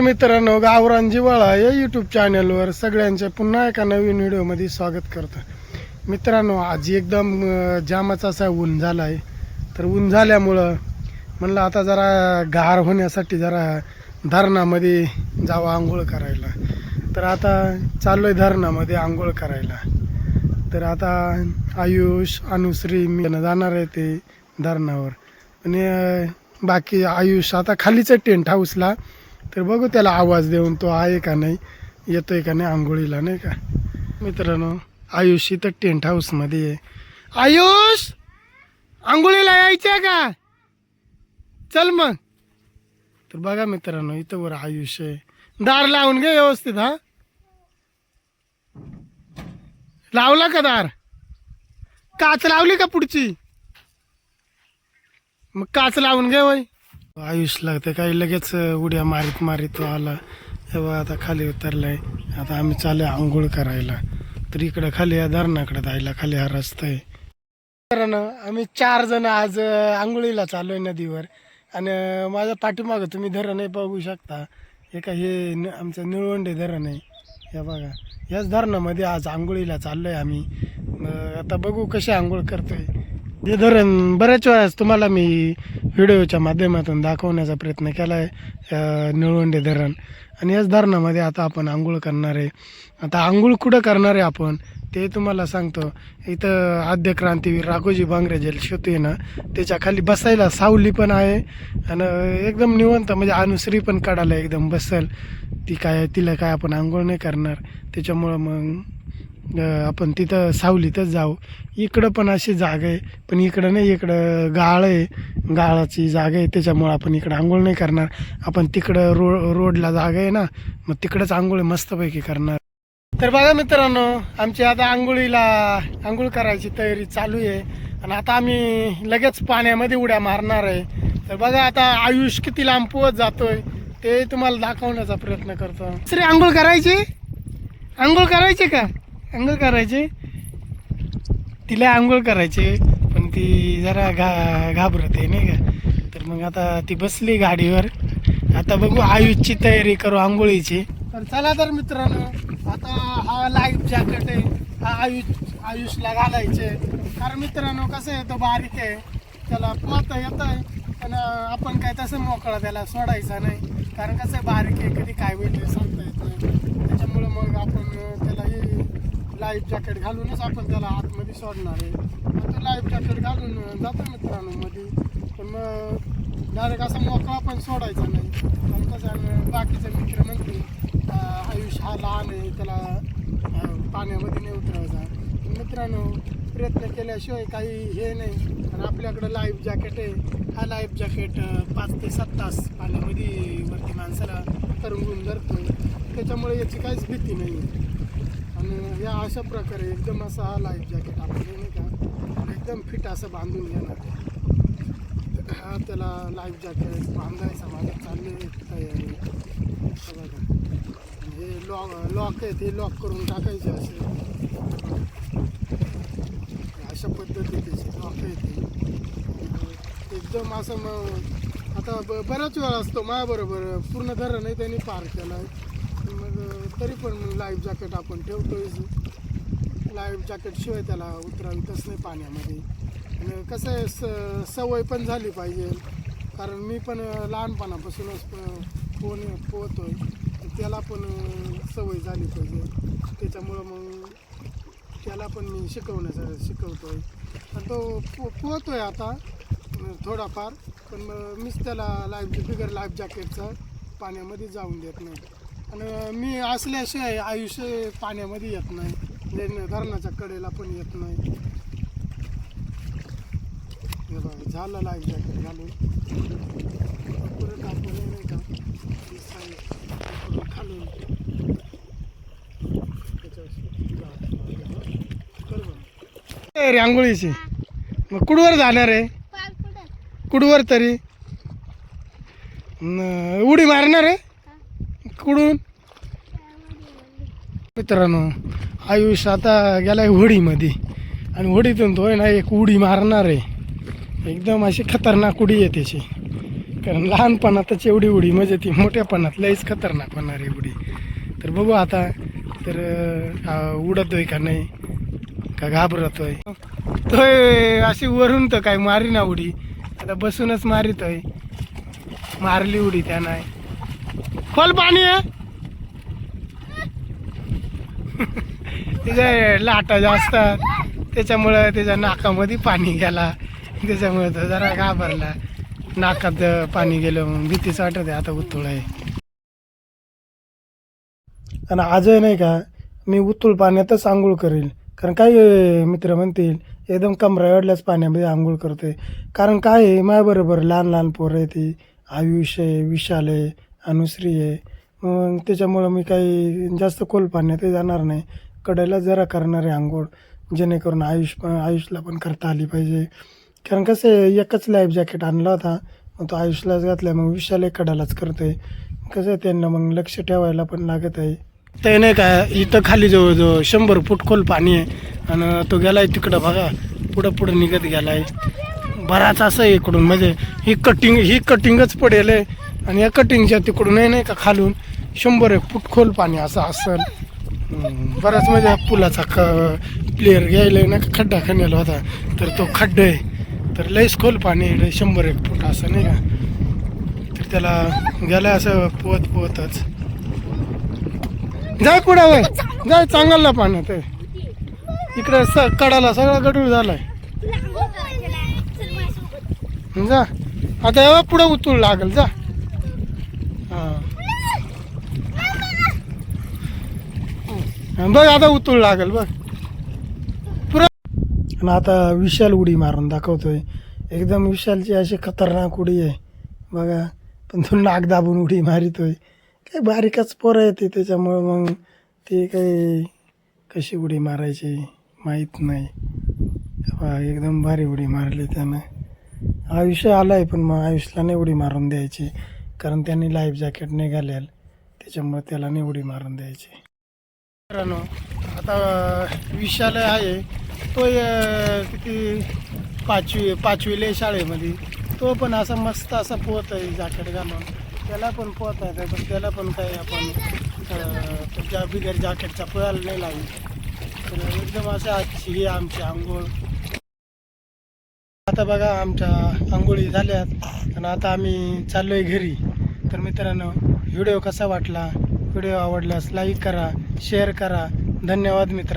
मित्रांनो गावरान जिवाळा या यूट्यूब चॅनलवर सगळ्यांचे पुन्हा एका नवीन व्हिडिओमध्ये स्वागत करतो. मित्रांनो आज एकदम जामाचा असा ऊन झाला आहे तर ऊन झाल्यामुळं म्हणलं आता जरा गार होण्यासाठी जरा धरणामध्ये जावं आंघोळ करायला. तर आता चाललो आहे धरणामध्ये आंघोळ करायला. तर आता आयुष अनुश्री मी जाणार आहे ते धरणावर. आणि बाकी आयुष आता खालीच टेंट हाऊसला तर बघू त्याला आवाज देऊन तो आहे का नाही येतोय का नाही आंघोळीला नाही का? मित्रांनो आयुष इथं टेंट हाऊसमध्ये आहे. आयुष आंघोळीला यायचं का? चल मग. तर बघा मित्रांनो इथं वर आयुष आहे. दार लावून घे व्यवस्थित हा. लावला का दार? काच लावली का पुढची? मग काच लावून घे वय. आयुष ते काही लगेच उड्या मारीत मारीत तो आला. तेव्हा आता खाली उतरलाय. आता आम्ही चालू आंघोळ करायला. तर इकडं खाली या धरणाकडे जायला. खाली हा रस्ता आहे. मित्रांनो, आम्ही चार जण आज आंघोळीला चालू आहे नदीवर. आणि माझ्या पाठीमागं तुम्ही धरण आहे बघू शकता. हे का हे न- आमचं निळवंडे धरण आहे. हे बघा. याच धरणामध्ये आज आंघोळीला चाललोय आम्ही. मग आता बघू कशी आंघोळ करतोय. हे धरण बऱ्याच वेळेस तुम्हाला मी व्हिडिओच्या माध्यमातून दाखवण्याचा प्रयत्न केला आहे निळवंडे धरण. आणि याच धरणामध्ये आता आपण आंघोळ करणार आहे. आता आंघोळ कुठं करणार आहे आपण ते तुम्हाला सांगतो. इथं आद्य क्रांतीवीर राघोजी बांगरे जे आहे ना त्याच्याखाली बसायला सावली पण आहे. आणि एकदम निवंत म्हणजे अनुश्री पण काढायला एकदम बसल. ती काय तिला काय आपण आंघोळ नाही करणार. त्याच्यामुळं मग आपण तिथं सावलीतच जाऊ. इकडं पण अशी जागा आहे पण इकडं नाही इकडं गाळ आहे. गाळाची जागा आहे त्याच्यामुळं आपण इकडं आंघोळ नाही करणार. आपण तिकडं रो रोडला जागा आहे ना मग तिकडंच आंघोळ मस्तपैकी करणार. तर बघा मित्रांनो आमची आता आंघोळीला आंघोळ करायची तयारी चालू आहे. आणि आता आम्ही लगेच पाण्यामध्ये उड्या मारणार आहे. तर बघा आता आयुष किती लांब पोहत जातोय ते तुम्हाला दाखवण्याचा प्रयत्न करतो. श्री आंघोळ करायची? आंघोळ करायची का? आंघोळ करायची. तिला आंघोळ करायचे पण ती जरा घा घाबरते नाही का? तर मग आता ती बसली गाडीवर. आता बघू आयुषची तयारी करू आंघोळीची. तर चला तर मित्रांनो आता हा लाईफ जॅकेट आहे हा आयुष आयुषला घालायचे. कारण मित्रांनो कसं आहे तो बारीक आहे. त्याला पोहता येत आहे पण आपण काय तसं मोकळा त्याला सोडायचा नाही. कारण कसं आहे बारीक आहे कधी काय होईल सांगता येत नाही. त्याच्यामुळं मग आपण त्याला हे लाईफ जॅकेट घालूनच आपण त्याला आतमध्ये सोडणार आहे. मग तो लाईफ जॅकेट घालून जातो मित्रांनो मध्ये. पण मग डायरेक्ट असा मोकळा पण सोडायचा नाही. आणि कसं बाकीचे मित्र म्हणतील अं, आयुष हा लहान आहे त्याला पाण्यामध्ये नाही उतरायचा. मित्रांनो प्रयत्न केल्याशिवाय काही हे नाही. आणि आपल्याकडं लाईफ जॅकेट आहे. हा लाईफ जॅकेट पाच ते सात तास पाण्यामध्ये वरती माणसाला तरंगून धरतो त्याच्यामुळे याची काहीच भीती नाही आहे आणि या अशा प्रकारे एकदम असा हा लाईफ जॅकेट आपण नाही का? एकदम फिट असं बांधून घेणार हा त्याला लाईफ जॅकेट बांधायचा माझ्या चालले तयारी. बघा. हे लॉक लॉक आहे ते लॉक करून टाकायचे असे. अशा पद्धतीचे लॉक आहे ते. एकदम असं मग आता ब बऱ्याच वेळा असतो माझ्याबरोबर पूर्ण धरण आहे त्यांनी पार केला आहे तरी पण मग लाईफ जॅकेट आपण ठेवतोय. लाईफ जॅकेट शिवाय त्याला तसं नाही पाण्यामध्ये. आणि कसं आहे स सवय पण झाली पाहिजे. कारण मी पण लहानपणापासूनच पोहणे पोहतोय. आहे त्याला पण सवय झाली पाहिजे. त्याच्यामुळं मग त्याला पण मी शिकवण्याचं शिकवतोय. आणि तो पो पोहतोय आता थोडाफार. पण मग मीच त्याला लाईफ बिगर लाईफ जॅकेटचं पाण्यामध्ये जाऊन देत नाही. आणि मी असल्याशिवाय आयुष्य पाण्यामध्ये येत नाही. धरणाच्या कडेला पण येत नाही. हे बघा, झालं लाईफ जॅकेट घालून. आपण हे नाही का हे साई- आपण खालून. त्याच्यावर बरोबर ए रे आंघोळीची मग कुडवर जाणार आहे? कुडवर तरी? न- उडी मारणार आहे? कुठून मित्रांनो आयुष आता गेलाय होडीमध्ये. आणि होडीतून तो आहे ना एक उडी मारणार आहे. एकदम अशी खतरनाक उडी आहे त्याची. कारण लहानपणातच एवढी उडी म्हणजे ती मोठ्यापणात लईच खतरनाक आहे उडी. तर बघू आता तर उडतोय का नाही का घाबरतोय. तोय अशी वरून तर काय मारी ना उडी. आता बसूनच मारितोय. मारली उडी त्या नाही खोल पाणी आहे तिच्या लाटा जास्त त्याच्यामुळं त्याच्या नाकामध्ये पाणी गेला. त्याच्यामुळे तो जरा घाबरला. नाकात पाणी गेलं मग भीतीच वाटत. आता उतुळ आहे. आणि आजही नाही का मी उतुळ पाण्यातच आंघोळ करेल कारण काही मित्र म्हणतील एकदम कमरा अडल्याच पाण्यामध्ये आंघोळ करते कारण काय आहे माझ्याबरोबर लहान लहान पोरं आहे ती आयुष आहे विशाल आहे. अनुश्री आहे. मग त्याच्यामुळं मी काही जास्त खोल पाण्यातही जाणार नाही. कडेला जरा करणार आहे आंघोळ जेणेकरून आयुष पण आयुषला पण करता आली पाहिजे. कारण कसं आहे एकच लाईफ जॅकेट आणला होता. मग तो आयुषलाच घातला मग विशाल कडालाच आहे कसं आहे त्यांना मग लक्ष ठेवायला पण लागत आहे. ते नाही का इथं खाली जवळजवळ शंभर फूट खोल पाणी आहे. आणि तो गेलाय तिकडं बघा पुढं पुढं निघत गेलाय. बराच असं आहे इकडून म्हणजे ही कटिंग ही कटिंगच पडेल आहे. आणि या कटिंगच्या तिकडून नाही का खालून शंभर एक फूट खोल पाणी असं असेल. बराच म्हणजे पुलाचा ख प्लेअर घ्यायला ना का खड्डा खण्याला होता. तर तो खड्डा आहे. तर लईच खोल पाणी आहे, लई शंभर एक फूट असं नाही का. तर त्याला गेला असं पोहत पोहतच. जाय पुढं वय जाय चांगला पाण्यात इकडे स कडाला सगळा गडूळ झालाय. जा. आता पुढं उतरू लागेल जा हा बघ आता उतरू लागेल बघ. पुरा आणि आता विशाल उडी मारून दाखवतोय. एकदम विशालची अशी खतरनाक उडी आहे. बघा पण तो नाक दाबून उडी मारितोय. काय बारीकच पोरं येते त्याच्यामुळं मग ते काही कशी उडी मारायची माहीत नाही. एकदम भारी उडी मारली त्यानं. आयुष्य आलाय पण मग आयुष्याला नाही उडी मारून द्यायची. कारण त्यांनी लाईफ जॅकेट नाही घालेल. त्याच्यामुळे त्याला नाही उडी मारून द्यायची. मित्रांनो आता विशाल आहे. तो किती पाचवी पाचवीला लय शाळेमध्ये. तो पण असा मस्त असा पोहत आहे जॅकेट घालून. त्याला पण पोहत आहे पण त्याला पण काही आपण ज्या बिगर जॅकेटचा पळायला नाही लागू तर एकदम असं आजची ही आमची आंघोळ. आता बघा आमच्या आंघोळी झाल्यात. आणि आता आम्ही चाललोय घरी. तर मित्रांनो व्हिडिओ कसा वाटला? व्हिडिओ आवडल्यास लाईक करा शेअर करा. धन्यवाद मित्रांनो.